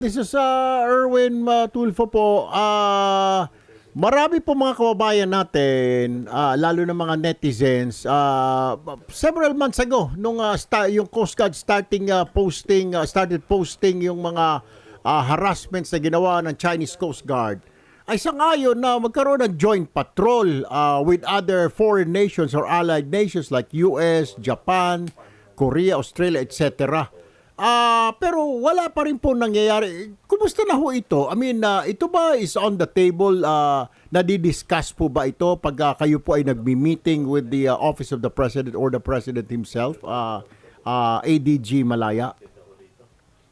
This is uh, Erwin uh, Tulfo po. Ah, marami po mga kababayan natin, ah, lalo na mga netizens, ah, several months ago, nung ah, sta- yung Coast Guard starting ah, posting, ah, started posting yung mga ah, harassments na ginawa ng Chinese Coast Guard, ay sangayon na magkaroon ng joint patrol ah, with other foreign nations or allied nations like US, Japan, Korea, Australia, etc. Ah, pero wala pa rin po nangyayari. Kumusta na ho ito? I mean, ah, ito ba is on the table? Uh, nadidiscuss po ba ito pag ah, kayo po ay nagmi-meeting with the ah, Office of the President or the President himself? Ah, ah, ADG Malaya?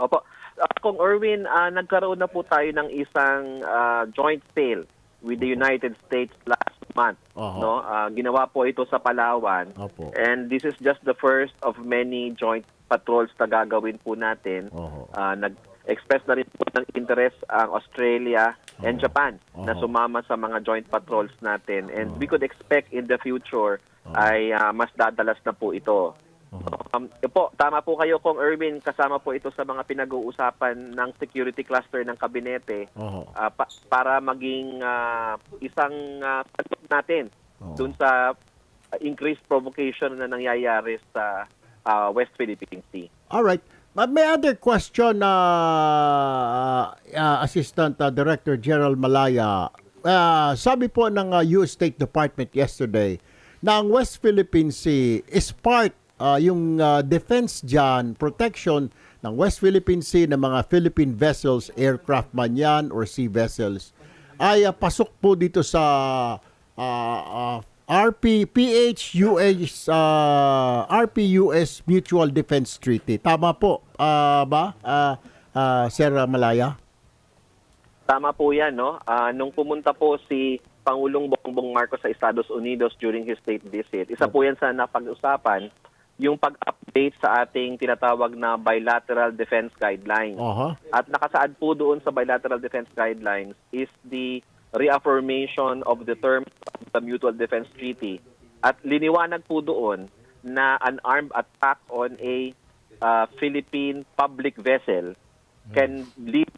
Opo. Uh, Kung Erwin, ah, nagkaroon na po tayo ng isang ah, joint sale with the United States last month. Oho. No? Ah, ginawa po ito sa Palawan. Opo. And this is just the first of many joint patrols na gagawin po natin. Oho. Ah, nag-express na rin po ng interest ang Australia and Oho. Japan na Oho. sumama sa mga joint patrols natin. And we could expect in the future ay ah, mas dadalas na po ito. Um, yun po, tama po kayo kung Erwin, kasama po ito sa mga pinag-uusapan ng security cluster ng kabinete Oho. ah, pa- para maging ah, isang uh, natin Oo. dun sa increased provocation na nangyayari sa ah, West Philippine Sea. All right. But may other question na Assistant uh, Director General Malaya. Ah, sabi po ng uh, US State Department yesterday na ang West Philippine Sea is part ah, yung ah, defense dyan, protection ng West Philippine Sea ng mga Philippine vessels, aircraft man yan or sea vessels, ay ah, pasok po dito sa ah, ah, RP PH US uh, RP US Mutual Defense Treaty. Tama po ah, ba? Ah, ah, Sir Malaya? Tama po yan, no? Ah, nung pumunta po si Pangulong Bongbong Marcos sa Estados Unidos during his state visit, isa po yan sa napag-usapan, yung pag-update sa ating tinatawag na bilateral defense guidelines. Aha. At nakasaad po doon sa bilateral defense guidelines is the reaffirmation of the terms of the Mutual Defense Treaty. At liniwanag po doon na an armed attack on a uh, Philippine public vessel can lead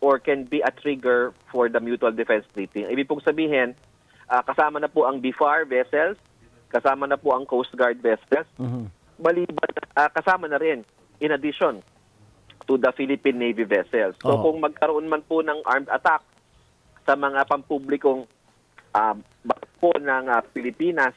or can be a trigger for the Mutual Defense Treaty. Ibig pong sabihin, ah, kasama na po ang BFAR vessels, kasama na po ang Coast Guard vessels, Mhm. maliban ah, kasama na rin in addition to the Philippine Navy vessels. So Oo. kung magkaroon man po ng armed attack sa mga pampublikong uh, barko ng ah, Pilipinas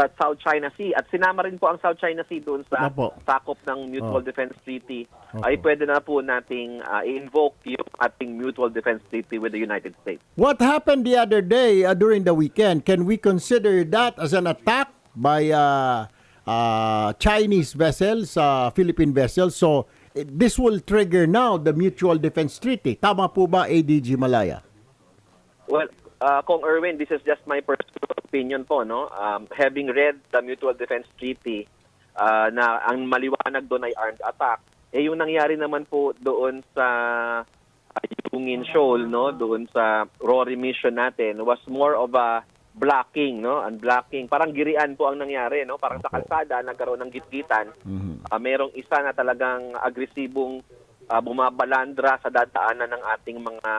sa South China Sea at sinama rin po ang South China Sea doon sa Opo. sakop ng Mutual Oo. Defense Treaty Opo. ay pwede na po nating ah, i-invoke yung ating Mutual Defense Treaty with the United States. What happened the other day uh, during the weekend? Can we consider that as an attack by uh, uh, Chinese vessels, uh, Philippine vessels? So this will trigger now the Mutual Defense Treaty. Tama po ba ADG Malaya? Well, uh, Kong Erwin, this is just my personal opinion po, no? Um, having read the Mutual Defense Treaty, uh, na ang maliwanag doon ay armed attack, eh yung nangyari naman po doon sa uh, Yungin Shoal, no? Doon sa Rory mission natin was more of a blocking, no? And blocking. Parang girian po ang nangyari, no? Parang sa kalsada, nagkaroon ng gitgitan. Mhm. Ah, merong isa na talagang agresibong ah, bumabalandra sa dadaanan ng ating mga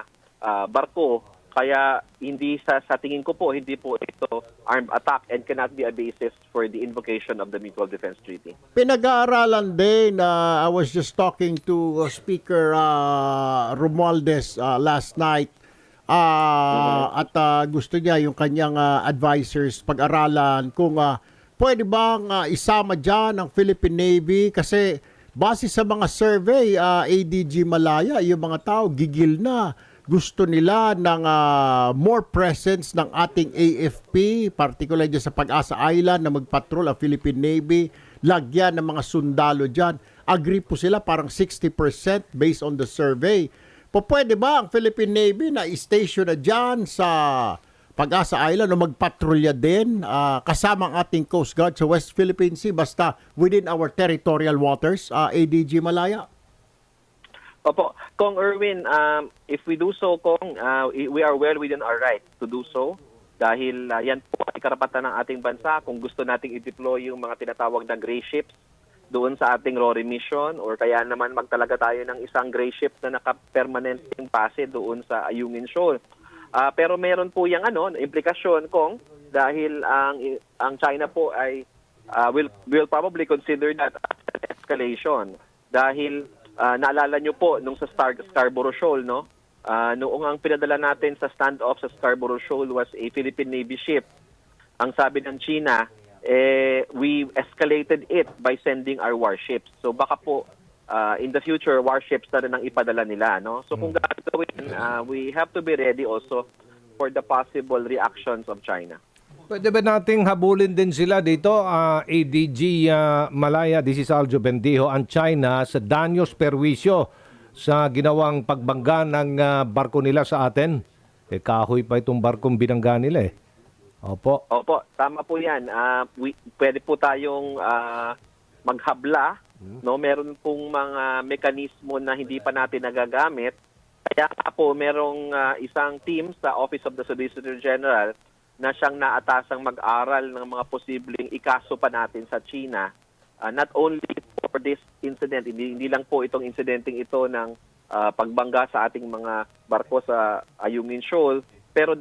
ah, barko. Kaya hindi sa, sa tingin ko po, hindi po ito armed attack and cannot be a basis for the invocation of the Mutual Defense Treaty. Pinag-aaralan din na I was just talking to uh, Speaker uh, Romualdez uh, last night. Ah, at uh, gusto niya yung kanyang uh, advisors pag-aralan kung uh, pwede bang uh, isama dyan ang Philippine Navy kasi base sa mga survey uh, ADG Malaya yung mga tao gigil na gusto nila ng uh, more presence ng ating AFP particularly sa Pag-asa Island na magpatrol ang Philippine Navy. Lagyan ng mga sundalo dyan. Agree po sila parang 60% based on the survey. Po pwede ba ang Philippine Navy na i-station na dyan sa Pag-asa Island o magpatrolya din ah, kasama ang ating Coast Guard sa West Philippine Sea basta within our territorial waters, ah, ADG Malaya? Opo, Kong Erwin, um, if we do so, Kong, uh, we are well within our right to do so. Dahil uh, yan po ay karapatan ng ating bansa kung gusto nating i-deploy yung mga tinatawag na gray ships doon sa ating RORI mission or kaya naman magtalaga tayo ng isang gray ship na naka-permanenteng base doon sa Ayungin Shoal. Ah, pero meron po yung ano, implikasyon kung dahil ang ang China po ay ah, will will probably consider that as an escalation. Dahil ah, naalala nyo po nung sa Star, Scarborough Shoal no? Ah, noong ang pinadala natin sa standoff sa Scarborough Shoal was a Philippine Navy ship. Ang sabi ng China eh we escalated it by sending our warships. So baka po ah, in the future warships na rin ang ipadala nila no? So kung gagawin ah, we have to be ready also for the possible reactions of China Pwede ba nating habulin din sila dito, ah, ADG ah, Malaya, this is Aljo Bendijo, ang China sa danyos perwisyo sa ginawang pagbangga ng ah, barko nila sa atin? Eh, kahoy pa itong barkong binangga nila eh. Opo. Opo, tama po 'yan. Ah, we, pwede po tayong ah, maghabla, no? Meron pong mga mekanismo na hindi pa natin nagagamit. Kaya po merong ah, isang team sa Office of the Solicitor General na siyang naatasang mag-aral ng mga posibleng ikaso pa natin sa China. Ah, not only for this incident, hindi, hindi lang po itong incidenting ito ng ah, pagbangga sa ating mga barko sa Ayungin Shoal, pero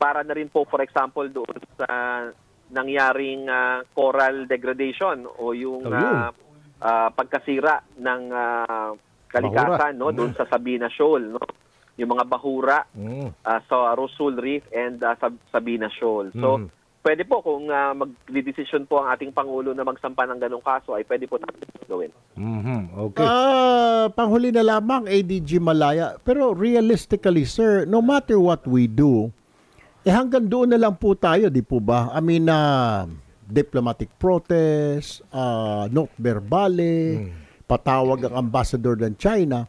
para na rin po for example doon sa nangyaring ah, coral degradation o yung ah, ah, pagkasira ng ah, kalikasan no doon sa Sabina Shoal no yung mga bahura Mm. ah, sa Rosul Reef and ah, Sab- Sabina Shoal. So Mhm. pwede po kung uh, mag-decision po ang ating pangulo na magsampa ng ganong kaso ay pwede po natin gawin. Mhm. Okay. Ah, panghuli na lamang ADG Malaya. Pero realistically, sir, no matter what we do, eh hanggang doon na lang po tayo, di po ba? I mean, ah, diplomatic protest, ah, note verbale, patawag ang ambassador ng China.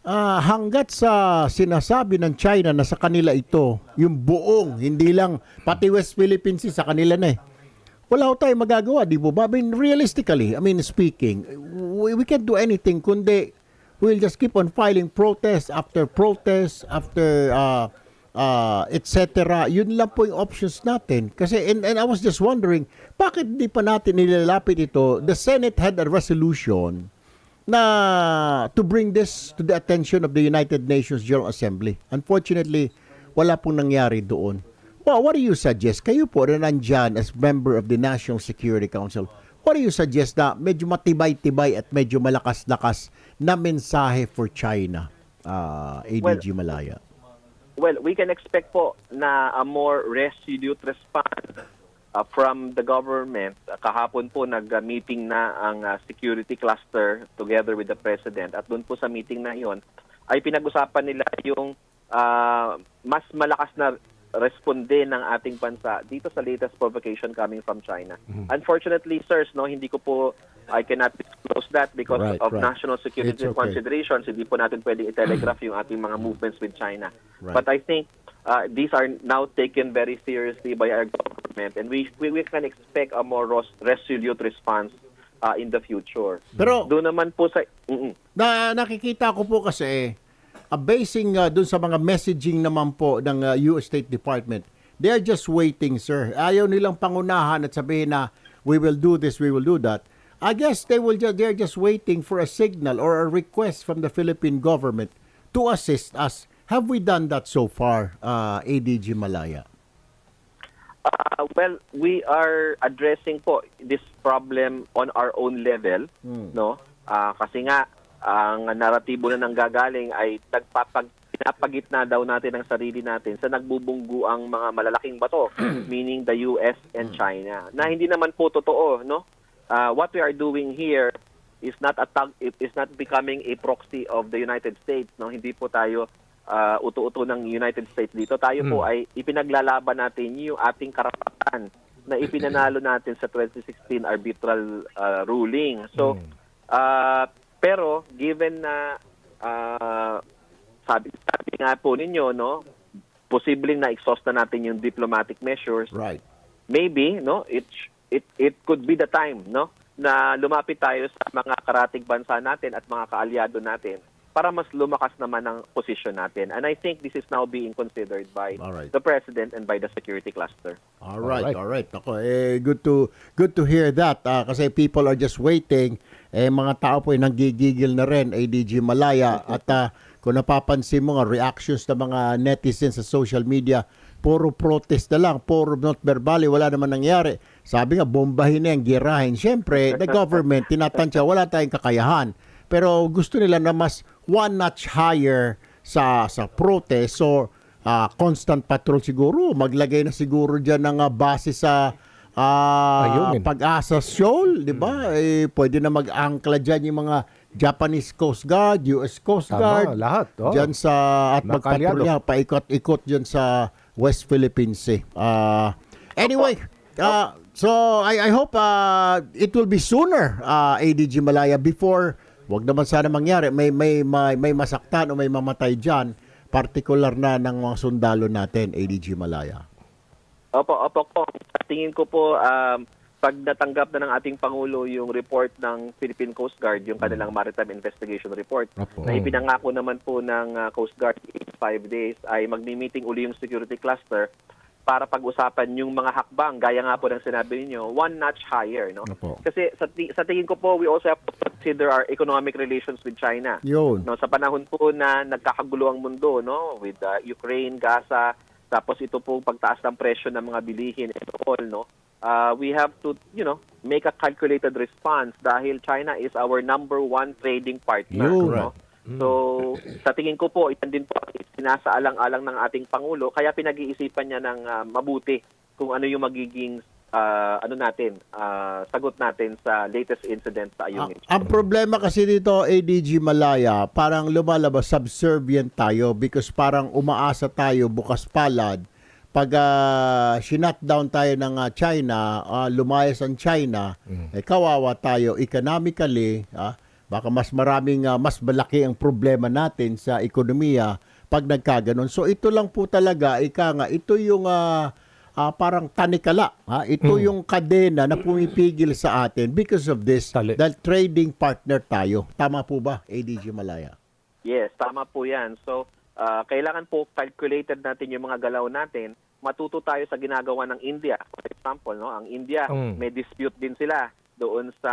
Ah, hanggat sa sinasabi ng China na sa kanila ito, yung buong, hindi lang pati West Philippines sa kanila na eh wala ko tayong magagawa, di ba? I mean, realistically, I mean, speaking, we, we can't do anything kundi we'll just keep on filing protest after protest after uh, uh, etc. Yun lang po yung options natin. Kasi, and, and I was just wondering, bakit di pa natin nilalapit ito? The Senate had a resolution na to bring this to the attention of the United Nations General Assembly. Unfortunately, wala pong nangyari doon. Well, what do you suggest? Kayo po na nandyan as member of the National Security Council, what do you suggest na medyo matibay-tibay at medyo malakas-lakas na mensahe for China, uh, ADG Malaya? Well, we can expect po na a more resolute response uh, from the government. Uh, kahapon po nag-meeting na ang uh, security cluster together with the president. At doon po sa meeting na yon ay pinag-usapan nila yung uh, mas malakas na responde ng ating bansa dito sa latest provocation coming from China. Unfortunately, sirs, no, hindi ko po I cannot disclose that because Right, of right. national security It's okay. considerations. Hindi po natin pwedeng i-telegraph yung ating mga movements with China. Right. But I think uh, these are now taken very seriously by our government and we we, we can expect a more ros- resolute response uh, in the future. Pero Doon naman po sa Mm-mm. na nakikita ko po kasi uh, basing uh, dun sa mga messaging naman po ng uh, US State Department they're just waiting sir ayaw nilang pangunahan at sabihin na we will do this we will do that I guess they will just they're just waiting for a signal or a request from the Philippine government to assist us have we done that so far uh, ADG Malaya Uh, well, we are addressing po this problem on our own level, no? Ah, kasi nga ang naratibo na nanggagaling ay nagpapag pinapagitna daw natin ang sarili natin sa nagbubunggu ang mga malalaking bato, meaning the US and China. Na hindi naman po totoo, no? Ah, what we are doing here is not a tag, is not becoming a proxy of the United States, no? Hindi po tayo ah, uto-uto ng United States dito. Tayo po ay ipinaglalaban natin yung ating karapatan na ipinanalo natin sa 2016 arbitral ah, ruling. So, ah, pero given na ah, sabi, sabi nga po ninyo, no, posibleng na-exhaust na natin yung diplomatic measures, right maybe no it it it could be the time no na lumapit tayo sa mga karatig bansa natin at mga kaalyado natin para mas lumakas naman ang position natin. And I think this is now being considered by Alright. the President and by the security cluster. All right, all right. Ako, eh, good to good to hear that ah, kasi people are just waiting. Eh mga tao po ay nanggigigil na rin ADG Malaya at ah, kung napapansin mo nga reactions ng mga netizens sa social media, puro protest na lang, puro not verbally, wala naman nangyari. Sabi nga bombahin na yan, girahin. Siyempre, the government tinatansya wala tayong kakayahan. Pero gusto nila na mas one notch higher sa sa protest. So ah, constant patrol siguro. Maglagay na siguro diyan ng ah, base sa Ayungin. pag-asa Shoal, di ba? Eh, pwede na mag-angkla diyan yung mga Japanese Coast Guard, US Coast Tama, Guard. lahat, oh. Diyan sa at magpatrolya, paikot-ikot diyan sa West Philippine Sea. Ah, anyway, ah, so I I hope ah, it will be sooner ah, ADG Malaya before wag naman sana mangyari may may may, may masaktan o may mamatay diyan particular na ng mga sundalo natin ADG Malaya. Opo, opo po. Tingin ko po, um, pag natanggap na ng ating Pangulo yung report ng Philippine Coast Guard, yung kanilang Maritime Investigation Report, Opo. na ipinangako naman po ng uh, Coast Guard in five days, ay magni-meeting uli yung security cluster para pag-usapan yung mga hakbang, gaya nga po ng sinabi niyo, one notch higher. No? Opo. Kasi sa, sa tingin ko po, we also have to consider our economic relations with China. Yun. No, sa panahon po na nagkakagulo ang mundo, no, with uh, Ukraine, Gaza, tapos ito po pagtaas ng presyo ng mga bilihin and all, no. Uh, we have to, you know, make a calculated response dahil China is our number one trading partner, Yun. no. So, sa tingin ko po, iyan din po ang sinasaalang-alang ng ating Pangulo, kaya pinag-iisipan niya ng ah, mabuti kung ano yung magiging ah, ano natin, ah, sagot natin sa latest incident sa Ayungin. ang problema kasi dito, ADG Malaya, parang lumalabas subservient tayo because parang umaasa tayo bukas palad. Pag uh, down tayo ng ah, China, ah, lumayas ang China, eh kawawa tayo economically, ah, baka mas maraming ah, mas malaki ang problema natin sa ekonomiya pag nagkaganon. So ito lang po talaga, ika nga, ito yung ah, ah, parang tanikala. Ha? Ito yung kadena na pumipigil sa atin because of this, Tali. dahil trading partner tayo. Tama po ba, ADG Malaya? Yes, tama po yan. So, ah, kailangan po calculated natin yung mga galaw natin. Matuto tayo sa ginagawa ng India. For example, no, ang India, Mm. may dispute din sila doon sa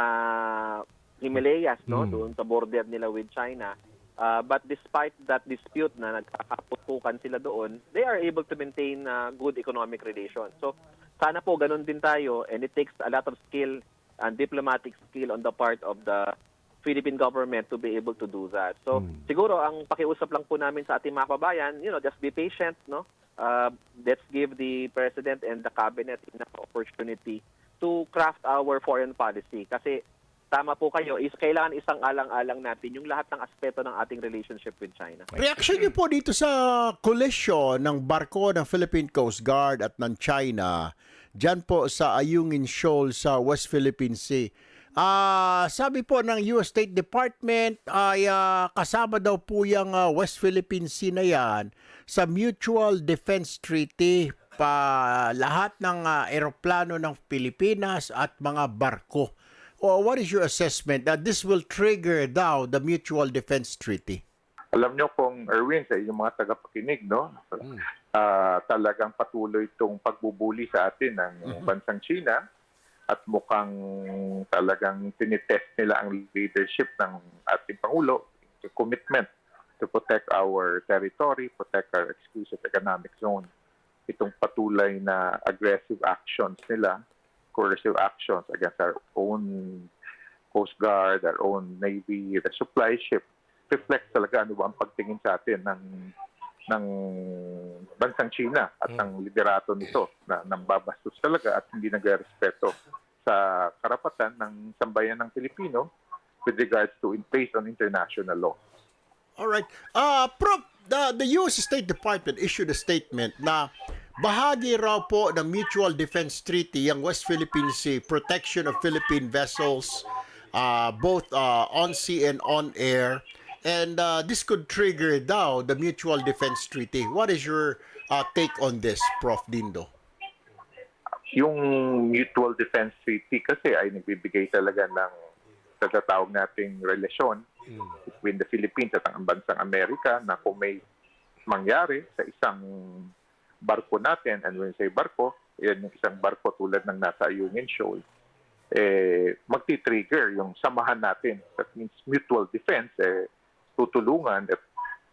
Himalayas, no, Mm. doon sa border nila with China. Ah, but despite that dispute na nagkakaputukan sila doon, they are able to maintain ah, good economic relations. So, sana po ganun din tayo and it takes a lot of skill and diplomatic skill on the part of the Philippine government to be able to do that. So, siguro ang pakiusap lang po namin sa ating mga kabayan, you know, just be patient, no? Uh, let's give the president and the cabinet enough opportunity to craft our foreign policy kasi tama po kayo is kailangan isang alang-alang natin yung lahat ng aspeto ng ating relationship with China. Reaction niyo po dito sa collision ng barko ng Philippine Coast Guard at ng China dyan po sa Ayungin Shoal sa West Philippine Sea. Ah, sabi po ng US State Department ay ah, kasama daw po yung ah, West Philippine Sea na yan sa Mutual Defense Treaty pa lahat ng ah, eroplano ng Pilipinas at mga barko. Oh, what is your assessment that this will trigger daw the Mutual Defense Treaty? alam nyo kung Erwin sa inyong mga tagapakinig, no? Ah, talagang patuloy itong pagbubuli sa atin ng bansang China at mukhang talagang tinitest nila ang leadership ng ating Pangulo, the commitment to protect our territory, protect our exclusive economic zone. Itong patuloy na aggressive actions nila, coercive actions against our own Coast Guard, our own Navy, the supply ship, reflects talaga ano ba ang pagtingin sa atin ng ng bansang China at ng liderato nito na nambabastos talaga at hindi nagrespeto sa karapatan ng sambayan ng Pilipino with regards to in based on international law. All right. Uh, Prof, the, the US State Department issued a statement na bahagi raw po ng Mutual Defense Treaty ang West Philippine Sea, protection of Philippine vessels, uh, both uh, on sea and on air. And uh, this could trigger daw the Mutual Defense Treaty. What is your uh, take on this, Prof. Dindo? Yung Mutual Defense Treaty kasi ay nagbibigay talaga ng sa tatawag nating relasyon between the Philippines at ang bansang Amerika na kung may mangyari sa isang barko natin, and when say barko, yan yung isang barko tulad ng nasa Union Shoal, eh, magti-trigger yung samahan natin. That means mutual defense, eh, tutulungan at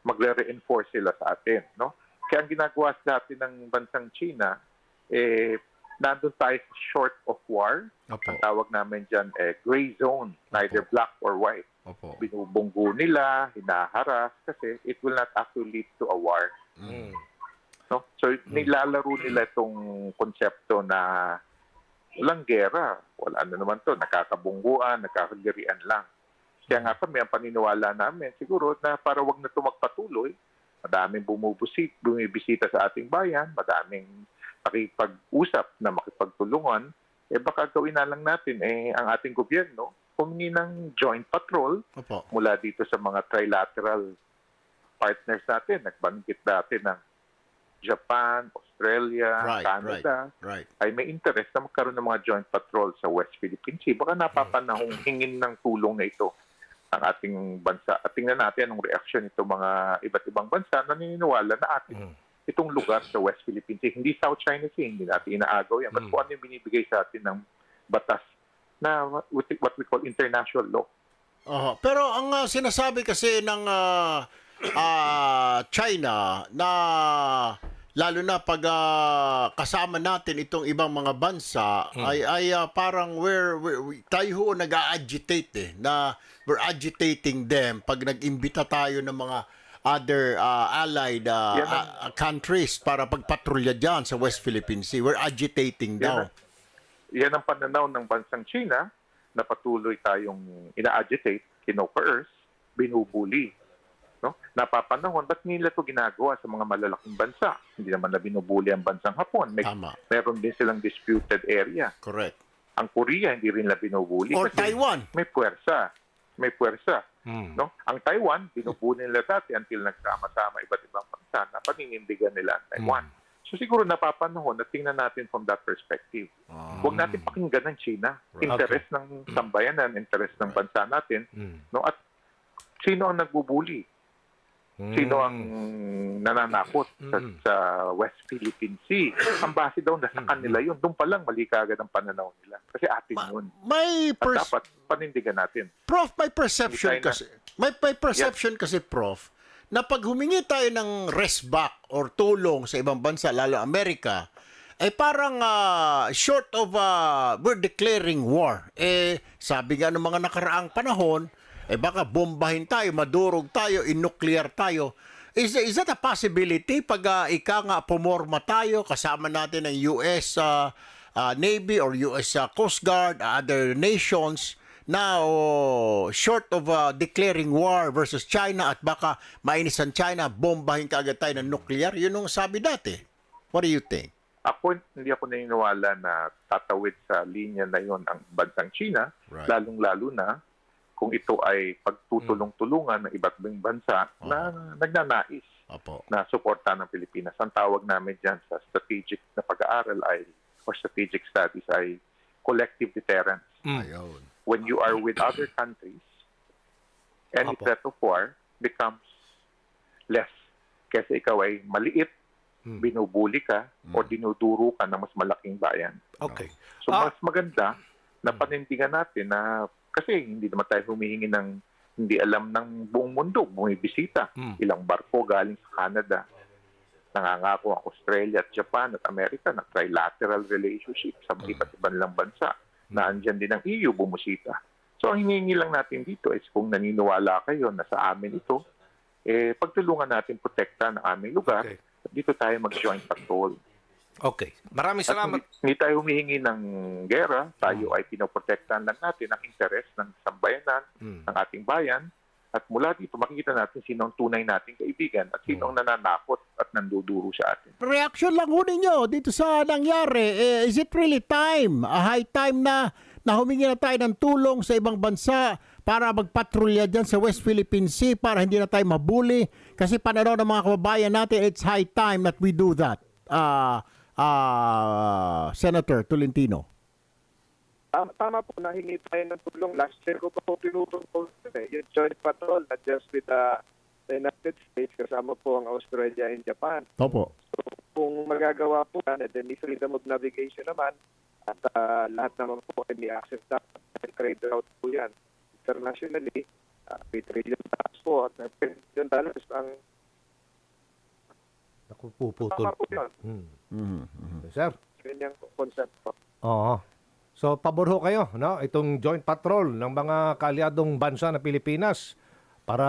magre-reinforce sila sa atin. No? Kaya ang ginagawa sa atin ng bansang China, eh, nandun tayo short of war. Opo. Ang tawag namin dyan, eh, gray zone, neither black or white. Opo. Binubunggo nila, hinaharas, kasi it will not actually lead to a war. No? So, nilalaro nila itong konsepto na walang gera. Wala na naman to. Nakakabungguan, nakakagirian lang. Kaya nga kami, ang paniniwala namin, siguro na para wag na ito magpatuloy, madaming bumubusit, bumibisita sa ating bayan, madaming makipag-usap na makipagtulungan, eh baka gawin na lang natin, eh ang ating gobyerno, humingi ng joint patrol Opo. mula dito sa mga trilateral partners natin. Nagbanggit dati ng Japan, Australia, Right, Canada, Right. ay may interest na magkaroon ng mga joint patrol sa West Philippine Sea. Baka napapanahong hingin ng tulong na ito ang ating bansa. At tingnan natin anong reaksyon nito mga iba't ibang bansa na naniniwala na atin itong lugar sa West Philippine Sea. Hindi South China Sea, hindi natin inaagaw yan. But kung ano yung binibigay sa atin ng batas na what we call international law. Oho. Pero ang ah, sinasabi kasi ng ah, ah, China na lalo na pag ah, kasama natin itong ibang mga bansa ay ay ah, parang we- tayo ho nag-agitate eh na we're agitating them pag nag-imbita tayo ng mga other ah, allied ah, Yan ang- ah, countries para pagpatrolya diyan sa West Philippine Sea. We're agitating daw. Yan ang- yan ang pananaw ng bansang China na patuloy tayong ina-agitate, kino-coerce, binubuli. No? Napapanahon, ba't nila ito ginagawa sa mga malalaking bansa? Hindi naman na binubuli ang bansang Hapon. May, Tama. meron din silang disputed area. Correct. Ang Korea, hindi rin na binubuli. Or Taiwan. May puwersa. May puwersa. Mm. No? Ang Taiwan, binubuli nila dati until nagsama-sama iba't ibang bansa na paninindigan nila ang Taiwan. So siguro napapanahon na tingnan natin from that perspective. Huwag natin pakinggan ng China. Interest ng sambayanan, interest ng bansa natin. Mm. No? At sino ang nagbubuli? Sino ang nananakot sa, Mm. sa West Philippine Sea? Ang base daw na sa kanila yun. Doon pa lang mali kagad ang pananaw nila. Kasi atin Ma- yun. may At pers- dapat panindigan natin. Prof, may perception Hindi tayo na- kasi. May, may perception kasi, Prof, na pag humingi tayo ng rest back or tulong sa ibang bansa, lalo Amerika, ay parang ah, short of ah, we're declaring war. Eh, sabi nga ng mga nakaraang panahon, eh baka bombahin tayo, madurog tayo, inuclear tayo. Is, is that a possibility pag ah, ika nga pumorma tayo, kasama natin ang US ah, ah, Navy or US ah, Coast Guard, other nations, na oh, short of uh, declaring war versus China at baka mainis ang China, bombahin ka agad tayo ng nuclear, yun ang sabi dati. What do you think? Ako, hindi ako naniniwala na tatawid sa linya na yon ang bansang China, Right. lalong-lalo na kung ito ay pagtutulong-tulungan ng iba't ibang bansa na nagnanais Opo. na suporta ng Pilipinas. Ang tawag namin dyan sa strategic na pag-aaral ay, or strategic studies ay collective deterrence. Ayun. When you are with other countries, any Apo. threat of war becomes less. Kasi ikaw ay maliit, Hmm. binubuli ka, o dinuduro ka ng mas malaking bayan. Okay. So Ah. mas maganda na panindigan natin na kasi hindi naman tayo humihingi ng hindi alam ng buong mundo, bumibisita. Mm. Ilang barko galing sa Canada. Nangangako ang Australia at Japan at Amerika na trilateral relationship sa iba't ibang lang bansa na andyan din ang EU bumusita. So ang hinihingi lang natin dito is kung naniniwala kayo na sa amin ito, eh pagtulungan natin protekta ng aming lugar, Okay. dito tayo mag-joint patrol. Okay. Maraming At salamat. hindi, hindi tayo humihingi ng gera, tayo ay pinoprotektahan lang natin ang interes ng sambayanan, Mm. ng ating bayan. At mula dito, makikita natin sino ang tunay nating kaibigan at sino ang nananakot at nanduduro sa atin. Reaction lang ho ninyo dito sa nangyari. Eh, is it really time? A high time na na humingi na tayo ng tulong sa ibang bansa para magpatrolya dyan sa West Philippine Sea para hindi na tayo mabuli. Kasi pananaw ng mga kababayan natin, it's high time that we do that. Ah, ah, Senator Tolentino. Tama, tama po, nahingi tayo ng tulong. Last year ko pa po pinupropose yun eh. Yung joint patrol, not just with the, the United States, kasama po ang Australia and Japan. Opo. So, kung magagawa po yan, and then may freedom of navigation naman, at ah, lahat naman po ay may access na trade route po yan. Internationally, uh, may trillion dollars po, at uh, trillion dollars ang Naku, tama puputol. po yun. Hmm. Mhm. Sir? Yun yung concept po. Oo. So, pabor ho kayo, no? Itong joint patrol ng mga kaalyadong bansa na Pilipinas para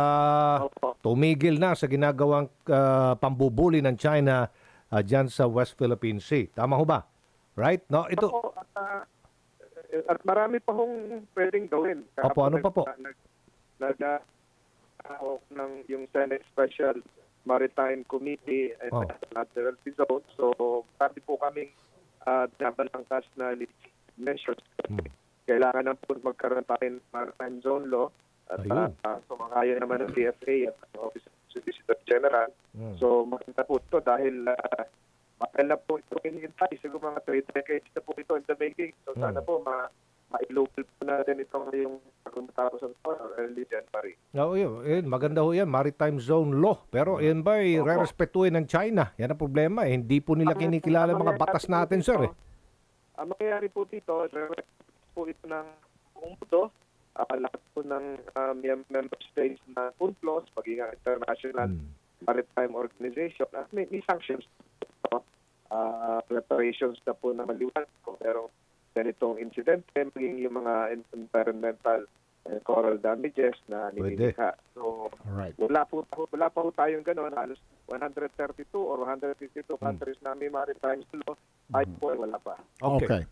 Opo. tumigil na sa ginagawang ah, pambubuli ng China uh, dyan sa West Philippine Sea. Tama ho ba? Right? No, ito... Opo, at, ah, at marami pa hong pwedeng gawin. Opo, ano pa po? Nag, nag, ah, ng yung Senate Special Maritime Committee and Oh. Lateral Zone. So, marami po kaming uh, nabalangkas na measures. Hmm. Kailangan na po magkaroon tayo ng Maritime Zone Law at Ayun. uh, sumakaya naman ng DFA at ang Office of Solicitor General. Hmm. So, maganda po ito dahil uh, matagal na po ito hinihintay. Siguro mga three decades na po ito in the making. So, sana Hmm. po ma ma-local po natin ito ngayong bago matapos ang summer or early January. Oo, yun, yun, maganda ho yan, maritime zone law. Pero yan ba ay Opo. re-respetuhin ng China? Yan ang problema. Eh. Hindi po nila kinikilala ang mga batas natin, dito, sir. Eh. Ang mangyayari po dito, re- po ito ng buong mundo. Ah, lahat po ng ah, mem- member states na UNCLOS, maging ang International Hmm. Maritime Organization, at may, may sanctions po. Ah, reparations na po na maliwanag po. Pero ganitong incidente, maging yung mga environmental and coral damages na Pwede. ninilikha. So, Alright. wala po wala pa po tayong gano'n. Halos 132 or 152 countries na may maritime law. Po ay wala pa. Okay. Okay.